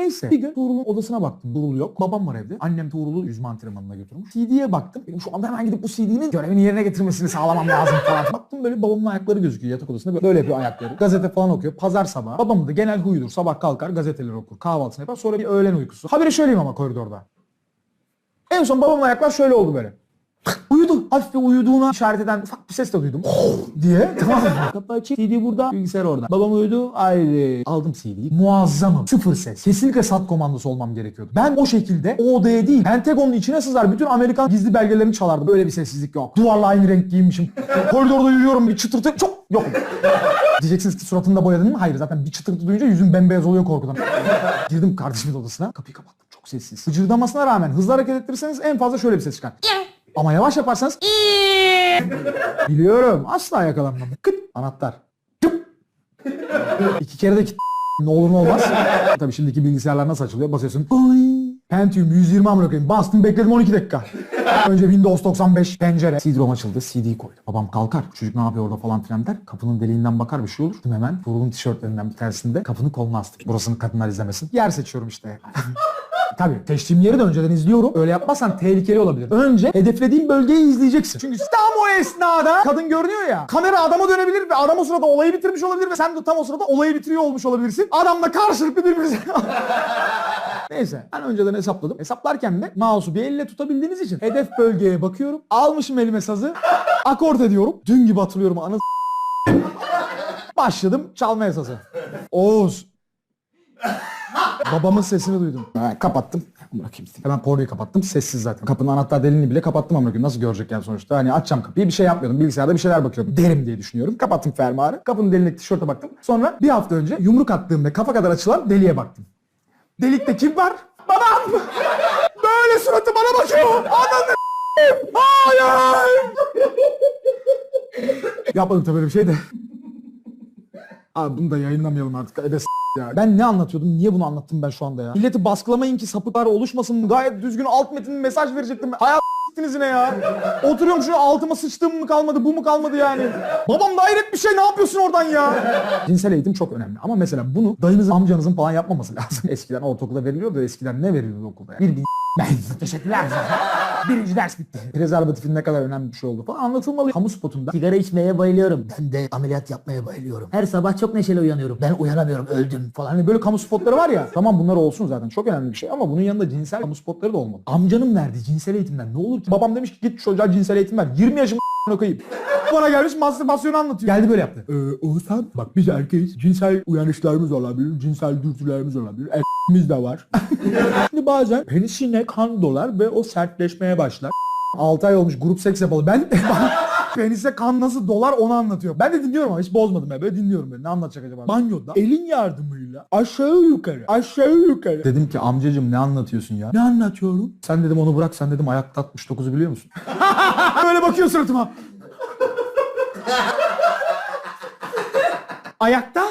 Neyse bir gün Tuğrul'un odasına baktım. Tuğrul yok. Babam var evde. Annem Tuğrul'u yüzme antrenmanına götürmüş. CD'ye baktım. Benim şu anda hemen gidip bu CD'nin görevini yerine getirmesini sağlamam lazım falan. baktım böyle babamın ayakları gözüküyor yatak odasında. Böyle yapıyor ayakları. Gazete falan okuyor. Pazar sabahı. Babamın da genel huyudur. Sabah kalkar gazeteleri okur. Kahvaltısını yapar. Sonra bir öğlen uykusu. Haberi söyleyeyim ama koridorda. En son babamın ayaklar şöyle oldu böyle. Uyudu. Hafif bir uyuduğuna işaret eden ufak bir ses de duydum. diye. Tamam mı? Kapı açık. CD burada. Bilgisayar orada. Babam uyudu. Ayrı. Aldım CD'yi. Muazzamım. Sıfır ses. Kesinlikle sat komandosu olmam gerekiyordu. Ben o şekilde o odaya değil. Pentagon'un içine sızar. Bütün Amerikan gizli belgelerini çalardı. Böyle bir sessizlik yok. Duvarla aynı renk giyinmişim. Koridorda yürüyorum. Bir çıtırtı. Çok yok. Diyeceksiniz ki suratını da boyadın mı? Hayır zaten bir çıtırtı duyunca yüzüm bembeyaz oluyor korkudan. Girdim kardeşimin odasına. Kapıyı kapattım. Çok sessiz. Hıcırdamasına rağmen hızlı hareket ettirirseniz en fazla şöyle bir ses çıkar. Ama yavaş yaparsanız Biliyorum. Asla yakalanmam. Kıt. Anahtar. Tıp. İki kere de kit. Ne olur ne olmaz. Tabii şimdiki bilgisayarlar nasıl açılıyor? Basıyorsun. Oy. Pentium 120 amına koyayım. Bastım bekledim 12 dakika. Önce Windows 95 pencere. CD-ROM açıldı. CD'yi koydum. Babam kalkar. Çocuk ne yapıyor orada falan filan der. Kapının deliğinden bakar bir şey olur. Dedim hemen Tuğrul'un tişörtlerinden bir tanesinde kapının koluna astık. Burasını kadınlar izlemesin. Yer seçiyorum işte. Tabii seçtiğim de önceden izliyorum. Öyle yapmazsan tehlikeli olabilir. Önce hedeflediğim bölgeyi izleyeceksin. Çünkü tam o esnada kadın görünüyor ya. Kamera adama dönebilir ve adam o sırada olayı bitirmiş olabilir ve sen de tam o sırada olayı bitiriyor olmuş olabilirsin. Adamla karşılıklı birbirinize... Neyse ben önceden hesapladım. Hesaplarken de mouse'u bir elle tutabildiğiniz için hedef bölgeye bakıyorum. Almışım elime sazı. Akort ediyorum. Dün gibi hatırlıyorum anı Başladım çalmaya sazı. Oğuz Babamın sesini duydum. Ha, kapattım. Bırakayım. Hemen pornoyu kapattım. Sessiz zaten. Kapının anahtar deliğini bile kapattım ama nasıl görecek yani sonuçta. Hani açacağım kapıyı bir şey yapmıyordum. Bilgisayarda bir şeyler bakıyordum. Derim diye düşünüyorum. Kapattım fermuarı. Kapının deliğindeki tişörte baktım. Sonra bir hafta önce yumruk attığım ve kafa kadar açılan deliğe baktım. Delikte kim var? Babam! Böyle suratı bana bakıyor. Ananı Hayır! Yapmadım tabii böyle bir şey de. Abi bunu da yayınlamayalım artık. Ede s- ya. Ben ne anlatıyordum? Niye bunu anlattım ben şu anda ya? Milleti baskılamayın ki sapıklar oluşmasın. Gayet düzgün alt metin mesaj verecektim. Hayat s**tiniz yine ya. Oturuyorum şuraya altıma sıçtığım mı kalmadı, bu mu kalmadı yani? Babam da hayret bir şey ne yapıyorsun oradan ya? Cinsel eğitim çok önemli. Ama mesela bunu dayınızın, amcanızın falan yapmaması lazım. Eskiden ortaokulda veriliyordu eskiden ne veriliyordu okulda? ya? Bir bin ben. Teşekkürler. Birinci ders bitti. Prezervatifin ne kadar önemli bir şey oldu falan anlatılmalı. Kamu spotunda Sigara içmeye bayılıyorum. Ben de ameliyat yapmaya bayılıyorum. Her sabah çok neşeli uyanıyorum. Ben uyanamıyorum öldüm falan. Hani böyle kamu spotları var ya. Tamam bunlar olsun zaten. Çok önemli bir şey ama bunun yanında cinsel kamu spotları da olmalı. Amcanın verdiği cinsel eğitimden ne olur ki? Babam demiş ki git çocuğa cinsel eğitim ver. 20 yaşımda koyayım. Bana gelmiş mastürbasyonu anlatıyor. Geldi böyle yaptı. Ee, Oğuzhan bak biz erkeğiz. Cinsel uyanışlarımız olabilir. Cinsel dürtülerimiz olabilir. Erkeğimiz de var. Şimdi bazen penisine kan dolar ve o sertleşmeye başlar. 6 ay olmuş grup seks yapalı. Ben penise kan nasıl dolar onu anlatıyor. Ben de dinliyorum ama hiç bozmadım ya. Böyle dinliyorum böyle. Ne anlatacak acaba? Banyoda elin yardımıyla aşağı yukarı aşağı yukarı. Dedim ki amcacım ne anlatıyorsun ya? Ne anlatıyorum? Sen dedim onu bırak sen dedim ayakta 69'u biliyor musun? böyle bakıyor suratıma. Ayakta?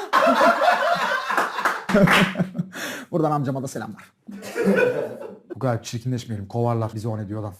Buradan amcama da selamlar. Bu kadar çirkinleşmeyelim. Kovarlar bizi o ne diyor lan.